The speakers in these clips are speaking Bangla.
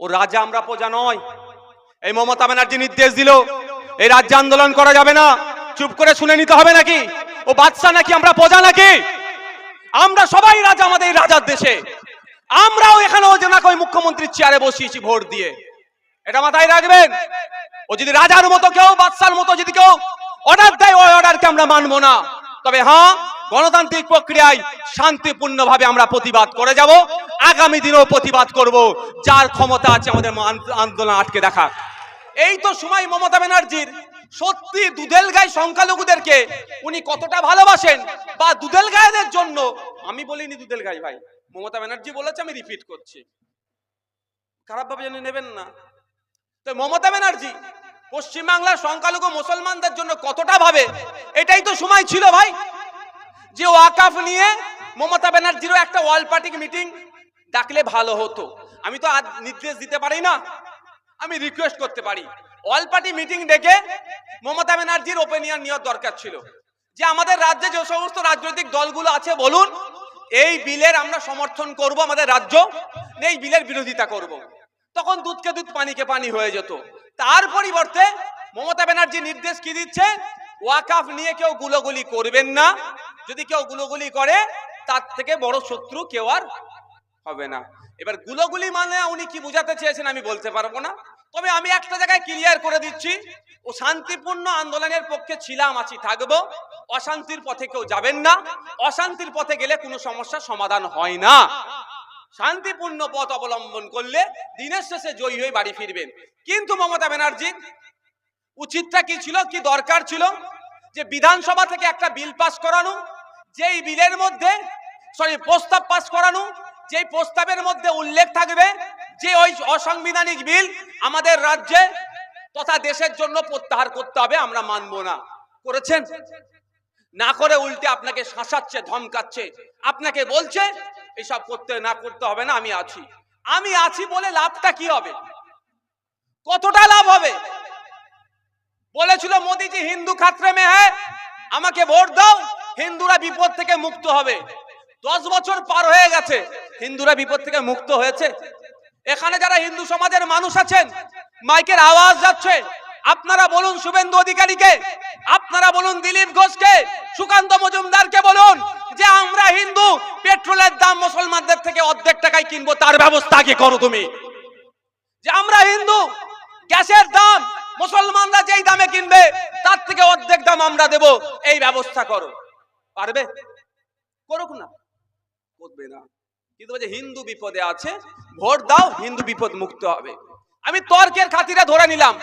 ও রাজা আমরা প্রজা নয়। এই মমতা ব্যানার্জি নির্দেশ দিল, এই রাজ্যে আন্দোলন করা যাবে না। চুপ করে শুনে নিতে হবে নাকি? ও বাদশাহ নাকি আমরা প্রজা নাকি? আমরা সবাই রাজা আমাদের রাজার দেশে। আমরাও এখানে ওজনাকে ওই মুখ্যমন্ত্রীর চেয়ারে বসিয়েছি ভোট দিয়ে। এটা মাথায় রাখবেন? ও যদি রাজার মতো কেউ, বাদশার মতো যদি কেউ অর্ডার দেয়, ওই অর্ডারকে আমরা মানবো না। তবে হ্যাঁ গণতান্ত্রিক প্রক্রিয়ায় শান্তিপূর্ণভাবে আমরা প্রতিবাদ করে যাব। আগামী দিনেও প্রতিবাদ করব। যার ক্ষমতা আছে আমাদের আন্দোলন আটকে দেখা এই তো সময় মমতা ব্যানার্জির। সত্যি দুধেল গাই সংখ্যালঘুদেরকে উনি কতটা ভালোবাসেন বা দুধেল গায়েদের জন্য? আমি বলিনি দুধেল গাই ভাই। মমতা ব্যানার্জি বলেছে, আমি রিপিট করছি। খারাপ ভাবে জেনে নেবেন না। তো মমতা ব্যানার্জি, পশ্চিমবাংলার সংখ্যালঘু মুসলমানদের জন্য কতটা ভাবে? এটাই তো সময় ছিল ভাই। যে ওয়াকাফ নিয়ে মমতা ব্যানার্জিরও একটা ওয়াল পার্টি মিটিং? ডাকলে ভালো হতো। আমি তো আজ নির্দেশ দিতে পারি না। আমি রিকোয়েস্ট করতে পারি। অল পার্টি মিটিং ডেকে মমতা ব্যানার্জির ওপিনিয়ন নেওয়ার দরকার ছিল। যে আমাদের রাজ্যে যে সমস্ত রাজনৈতিক দলগুলো আছে, বলুন, এই বিলের আমরা সমর্থন করব, আমাদের রাজ্য এই বিলের বিরোধিতা করব। তখন দুধকে দুধ পানিকে পানি হয়ে যেত। তার পরিবর্তে মমতা ব্যানার্জি নির্দেশ কি দিচ্ছে? ওয়াকাফ নিয়ে কেউ গুলোগুলি করবেন না। যদি কেউ গুলোগুলি করে, তার থেকে বড় শত্রু কেউ আর হবে না। এবার গুলোগুলি মানে উনি কি বুঝাতে চেয়েছেন আমি বলতে পারব না। তবে আমি একটা জায়গায় ক্লিয়ার করে দিচ্ছি, ও শান্তিপূর্ণ আন্দোলনের পক্ষে ছিলাম আছি থাকব। অশান্তির পথে কেউ যাবেন না। অশান্তির পথে গেলে কোনো সমস্যার সমাধান হয় না। শান্তিপূর্ণ পথ অবলম্বন করলে দিনের শেষে জয়ী হয়ে বাড়ি ফিরবেন। কিন্তু মমতা ব্যানার্জি, উচিতটা কি ছিল, কি দরকার ছিল? যে বিধানসভা থেকে একটা বিল পাস করানো যেই বিলের মধ্যে সরি প্রস্তাব পাস করানো, যেই প্রস্তাবের মধ্যে উল্লেখ থাকবে যে ওই অসাংবিধানিক বিল আমাদের রাজ্যে তথা দেশের জন্য প্রত্যাহার করতে হবে, আমরা মানব না। করেছেন? না করে উল্টে আপনাকে শাসাচ্ছে, ধমকাচ্ছে। আপনাকে বলছে, এসব করতে না করতে হবে না, আমি আছি। আমি আছি বলে লাভটা কি হবে? কতটা লাভ হবে? বলেছিল মোদিজি, হিন্দু খাতরে মে হ্যাঁ আমাকে ভোট দাও। হিন্দুরা বিপদ থেকে মুক্ত হবে। দশ বছর পার হয়ে গেছে, হিন্দুরা বিপদ থেকে মুক্ত হয়েছে। এখানে যারা হিন্দু সমাজের মানুষ আছেন, মাইকের আওয়াজ যাচ্ছে। আপনারা বলুন শুভেন্দু অধিকারীকে, আপনারা বলুন দিলীপ ঘোষকে, সুকান্ত মজুমদারকে বলুন যে আমরা হিন্দু, পেট্রোলের দাম মুসলমানদের থেকে অর্ধেক টাকায় কিনবো, তার ব্যবস্থা আগে করো তুমি? যে আমরা হিন্দু, গ্যাসের দাম, মুসলমানরা যেই দামে কিনবে, তার থেকে অর্ধেক দাম আমরা দেব, এই ব্যবস্থা করো। পারবে? করুক না। করবে না। কিন্তু বলছে, হিন্দু বিপদে আছে, ভোট দাও, হিন্দু বিপদ মুক্ত হবে। আমি তর্কের খাতিরে ধরে নিলাম।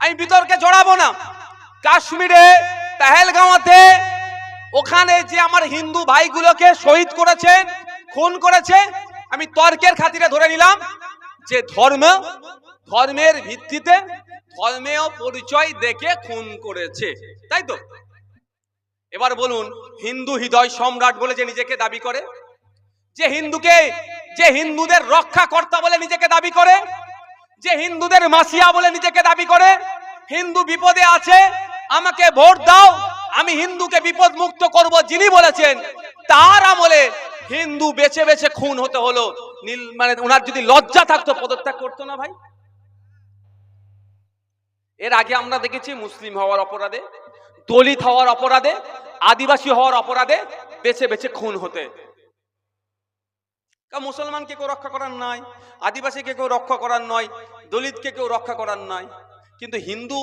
আমি বিতর্কে জড়াবো না। কাশ্মীরে, পেহেলগাঁওতে ওখানে যে আমার হিন্দু ভাইগুলোকে শহীদ করেছেন খুন করেছে, আমি তর্কের খাতিরে ধরে নিলাম যে ধর্ম, ধর্মের ভিত্তিতে ধর্মেও পরিচয় দেখে খুন করেছে। তাই তো? এবার বলুন, হিন্দু হৃদয় সম্রাট বলে যে নিজেকে দাবি করে? যে হিন্দুকে, যে হিন্দুদের রক্ষাকর্তা বলে নিজেকে দাবি করে? যে হিন্দুদের মাসিয়া বলে নিজেকে দাবি করে? হিন্দু বিপদে আছে, আমাকে ভোট দাও, আমি হিন্দুকে বিপদ মুক্ত করব যিনি বলেছেন, তার আমলে হিন্দু বেছে বেছে খুন হতে হলো। নীল মানে ওনার যদি লজ্জা থাকতো, পদত্যাগ করতো না ভাই? এর আগে আমরা দেখেছি মুসলিম হওয়ার অপরাধে। দলিত হওয়ার অপরাধে, আদিবাসী হওয়ার অপরাধে বেছে বেছে খুন হতে। মুসলমানকে কেউ রক্ষা করার নাই, আদিবাসীকে কেউ রক্ষা করার নয় দলিতকে কেউ রক্ষা করার নয় কিন্তু হিন্দু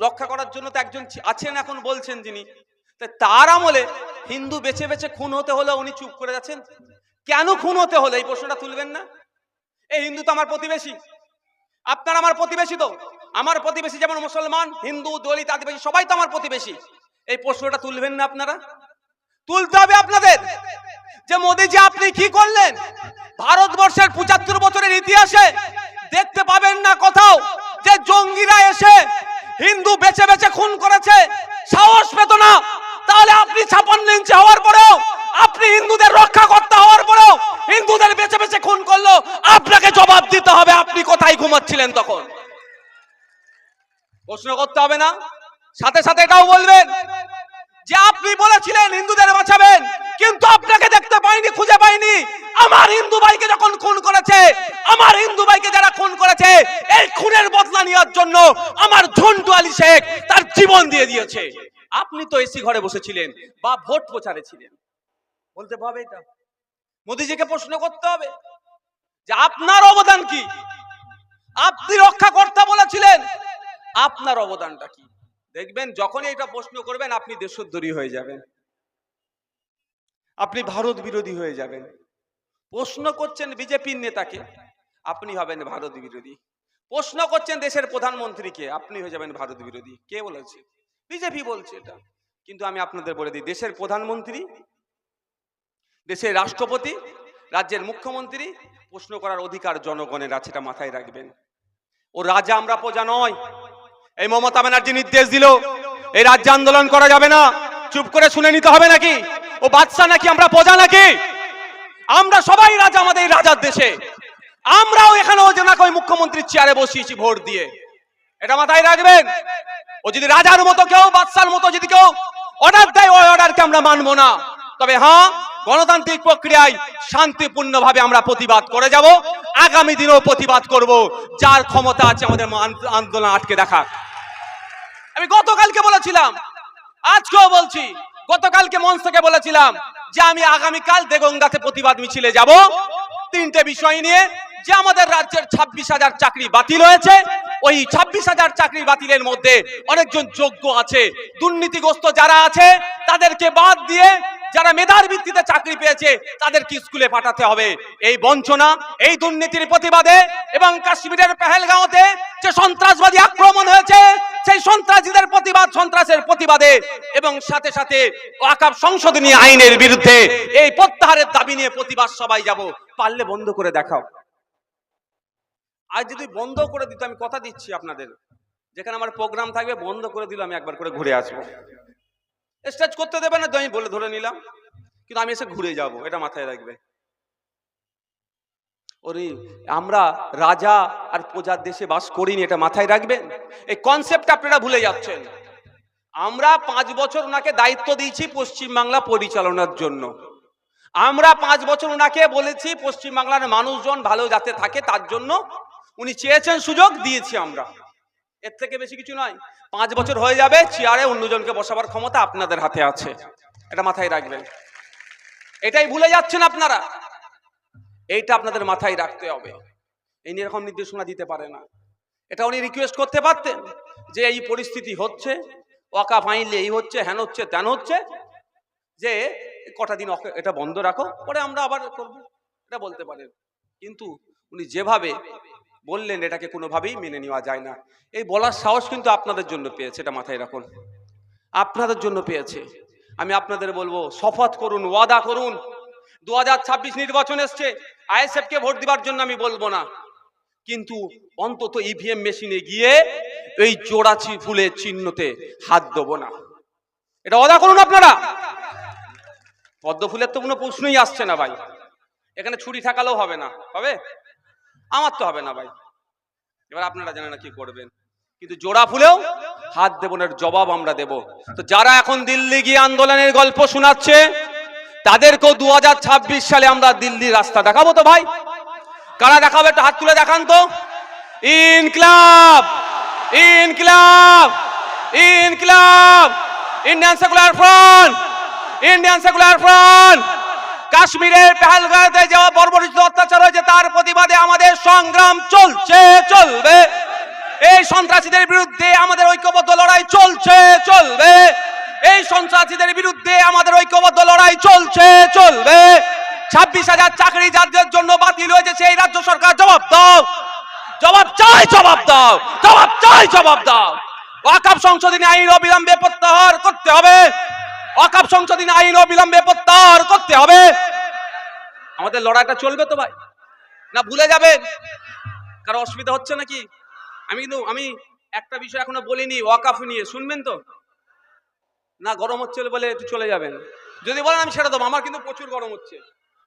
রক্ষা করার জন্য তো একজন আছেন এখন বলছেন যিনি। তার আমলে হিন্দু বেছে বেছে খুন হতে হলে উনি চুপ করে যাচ্ছেন? কেন খুন হতে হলে? এই প্রশ্নটা তুলবেন না? এই হিন্দু তো আমার প্রতিবেশী। আপনার আমার প্রতিবেশী তো? আমার প্রতিবেশী যেমন মুসলমান, হিন্দু, দলিত, আদিবাসী, সবাই তো আমার প্রতিবেশী। এই প্রশ্নটা তুলবেন না আপনারা? তুলতে হবে আপনাদের যে মোদীজি আপনি কি করলেন? ভারতবর্ষের পঁচাত্তর বছরের ইতিহাসে দেখতে পাবেন না কোথাও যে জঙ্গিরা এসে হিন্দু বেছে বেছে খুন করেছে, সাহস পেত না। তাহলে আপনি ছাপান্ন ইঞ্চি হওয়ার পরেও, আপনি হিন্দুদের রক্ষা করতে হওয়ার পরেও হিন্দুদের বেছে বেছে খুন করল, আপনাকে জবাব দিতে হবে। আপনি কোথায় ঘুমাচ্ছিলেন তখন? প্রশ্ন করতে হবে না। সাথে সাথে এটাও বলবেন যে আপনি বলেছিলেন হিন্দুদের বাঁচাবেন, কিন্তু আপনাকে দেখতে পাইনি, খুঁজে পাইনি। আমার হিন্দু ভাইকে যখন খুন করেছে, আমার হিন্দু ভাইকে যারা খুন করেছে, এই খুনের বদলা নেওয়ার জন্য আমার ঝন্টু আলী শেখ তার জীবন দিয়ে দিয়েছে। আপনি তো এসি ঘরে বসেছিলেন বা ভোট প্রচারে ছিলেন। বলতে পারবে এটা। মোদিজিকে প্রশ্ন করতে হবে যে আপনার অবদান কি? আপনি রক্ষাকর্তা বলেছিলেন আপনার অবদানটা কি? দেখবেন যখনই এটা প্রশ্ন করবেন, আপনি দেশোদ্দরী হয়ে যাবেন। আপনি ভারত বিরোধী হয়ে যাবেন। প্রশ্ন করছেন বিজেপির নেতাকে, আপনি হবেন ভারত বিরোধী। প্রশ্ন করছেন দেশের প্রধানমন্ত্রীকে, আপনি হয়ে যাবেন ভারত বিরোধী। কে বলেছে? বিজেপি বলছে এটা। কিন্তু আমি আপনাদের বলে দিই, দেশের প্রধানমন্ত্রী, দেশের রাষ্ট্রপতি, রাজ্যের মুখ্যমন্ত্রী, প্রশ্ন করার অধিকার জনগণের আছে, এটা মাথায় রাখবেন। ও রাজা আমরা প্রজা নয়। এই মমতা ব্যানার্জি নির্দেশ দিল, এই রাজ্য আন্দোলন করা যাবে না। চুপ করে শুনে নিতে হবে নাকি? ও বাদশাহ নাকি, আমরা প্রজা নাকি? আমরা সবাই রাজা, আমাদের এই রাজার দেশে। আমরাও এখানে ও জনাকে ওই মুখ্যমন্ত্রীর চেয়ারে বসিয়েছি ভোট দিয়ে। এটা মাথায় রাখবেন? ও যদি রাজার মতো কেউ, বাদশার মতো যদি কেউ অর্ডার দেয়, ওই অর্ডারকে আমরা মানবো না। তবে হ্যাঁ গণতান্ত্রিক প্রক্রিয়ায় শান্তিপূর্ণভাবে আমরা প্রতিবাদ করে যাব। আগামী দিনেও প্রতিবাদ করব। যার ক্ষমতা আছে আমাদের আন্দোলন আটকে দেখার আমি গতকালকে বলেছিলাম, আজকেও বলছি, গতকালকে মঞ্চ থেকে বলেছিলাম যে আমি আগামীকাল দেগঙ্গাতে প্রতিবাদ মিছিলে যাব। তিনটে বিষয় নিয়ে যে আমাদের রাজ্যের ছাব্বিশ হাজার চাকরি বাতিল হয়েছে ওই ছাব্বিশ হাজার চাকরি বাতিলের মধ্যে অনেকজন যোগ্য আছে। দুর্নীতিগ্রস্ত যারা আছে, তাদেরকে বাদ দিয়ে যারা মেধার ভিত্তিতে চাকরি পেয়েছে, তাদেরকে স্কুলে পাঠাতে হবে। এই বঞ্চনা, এই দুর্নীতির প্রতিবাদে এবং কাশ্মীরের পেহেলগাঁওতে যে সন্ত্রাসবাদী আক্রমণ হয়েছে, সেই সন্ত্রাসীদের প্রতিবাদ, সন্ত্রাসের প্রতিবাদে এবং সাথে সাথে ওয়াকাব সংশোধনী আইনের বিরুদ্ধে এই প্রত্যাহারের দাবি নিয়ে প্রতিবাদ সবাই যাব। পারলে বন্ধ করে দেখাও। আজ যদি বন্ধ করে দিত, আমি কথা দিচ্ছি আপনাদের। যেখানে আমার প্রোগ্রাম থাকবে, বন্ধ করে দিল, আমি একবার করে ঘুরে আসব। স্টেজ করতে দেবে না তো, আমি বলে ধরে নিলাম। কিন্তু আমি এসে ঘুরে যাব, এটা মাথায় রাখবে। ওরে, আমরা রাজা আর প্রজার দেশে বাস করিনি, এটা মাথায় রাখবেন? এই কনসেপ্ট আপনারা ভুলে যাচ্ছেন। আমরা পাঁচ বছর ওনাকে দায়িত্ব দিয়েছি পশ্চিমবাংলা পরিচালনার জন্য। আমরা পাঁচ বছর ওনাকে বলেছি পশ্চিমবাংলার মানুষজন ভালো যাতে থাকে, তার জন্য উনি চেয়েছেন সুযোগ, দিয়েছি আমরা। এর থেকে বেশি কিছু নয়। পাঁচ বছর হয়ে যাবে, চেয়ারে অন্যজনকে বসাবার ক্ষমতা আপনাদের হাতে আছে। এটা মাথায় রাখবেন। এটাই ভুলে যাচ্ছেন আপনারা। এইটা আপনাদের মাথায় রাখতে হবে। এই নিয়ে এরকম নির্দেশনা দিতে পারে না। এটা উনি রিকোয়েস্ট করতে পারতেন যে এই পরিস্থিতি হচ্ছে ওয়াকা ফাইনলে এই হচ্ছে হ্যান হচ্ছে ত্যান হচ্ছে, যে কটা দিন এটা বন্ধ রাখো, পরে আমরা আবার করব। এটা বলতে পারেন। কিন্তু উনি যেভাবে বললেন, এটাকে কোনোভাবেই মেনে নেওয়া যায় না। এই বলার সাহস কিন্তু আপনাদের জন্য পেয়েছে, এটা মাথায় রাখুন। আপনাদের জন্য পেয়েছে। আমি আপনাদের বলব, শপথ করুন, ওয়াদা করুন। দু হাজার ছাব্বিশ নির্বাচন এসছে আইএসএফ কে ভোট দিবার জন্য আমি বলব না। কিন্তু অন্তত ইভিএম মেশিনে গিয়ে এই জোড়াচি ফুলের চিহ্নতে হাত দেবো না। এটা ওয়াদা করুন আপনারা। পদ্ম ফুলের তো কোনো প্রশ্নই আসছে না ভাই। এখানে ছুরি থাকালেও হবে না, হবে? আমার তো হবে না ভাই। এবার আপনারা জানেন না কি করবেন। কিন্তু জোড়া ফুলেও হাত দেব না জবাব আমরা দেব। তো যারা এখন দিল্লি গিয়ে আন্দোলনের গল্প শোনাচ্ছে, তাদেরকেও দু হাজার ছাব্বিশ সালে আমরা দিল্লির রাস্তা দেখাবো তো ভাই। কারা দেখাবে একটু হাত তুলে দেখান তো। ইনক্লাব ইনক্লাব ইনক্লাব Indian secular front Indian secular front কাশ্মীরের পেহালগাঁওতে যাওয়া বর্বরিত অত্যাচার হয়েছে, তার প্রতিবাদে আমাদের সংগ্রাম চলছে, চলবে। এই সন্ত্রাসীদের বিরুদ্ধে আমাদের ঐক্যবদ্ধ লড়াই চলছে, চলবে। এই সন্ত্রাসীদের বিরুদ্ধে আমাদের ঐক্যবদ্ধ লড়াই চলছে, চলবে। ছাব্বিশ হাজার চাকরি যাদের জন্য বাতিল হয়েছে, সেই রাজ্য সরকার জবাব দাও। জবাব চাই, জবাব দাও। জবাব চাই, জবাব দাও। সংশোধনী আইন অবিলম্বে প্রত্যাহার করতে হবে। ওয়াকাব সংশোধনী আইন অবিলম্বে প্রত্যাহার করতে হবে। আমাদের লড়াইটা চলবে তো ভাই। না ভুলে যাবে কারও অসুবিধা হচ্ছে নাকি? আমি কিন্তু, আমি একটা বিষয় এখনও বলিনি, ওয়াকাফ নিয়ে। শুনবেন তো? না গরম হচ্ছে বলে একটু চলে যাবেন। যদি বলেন আমি সেটা দেবো, আমার কিন্তু প্রচুর গরম হচ্ছে।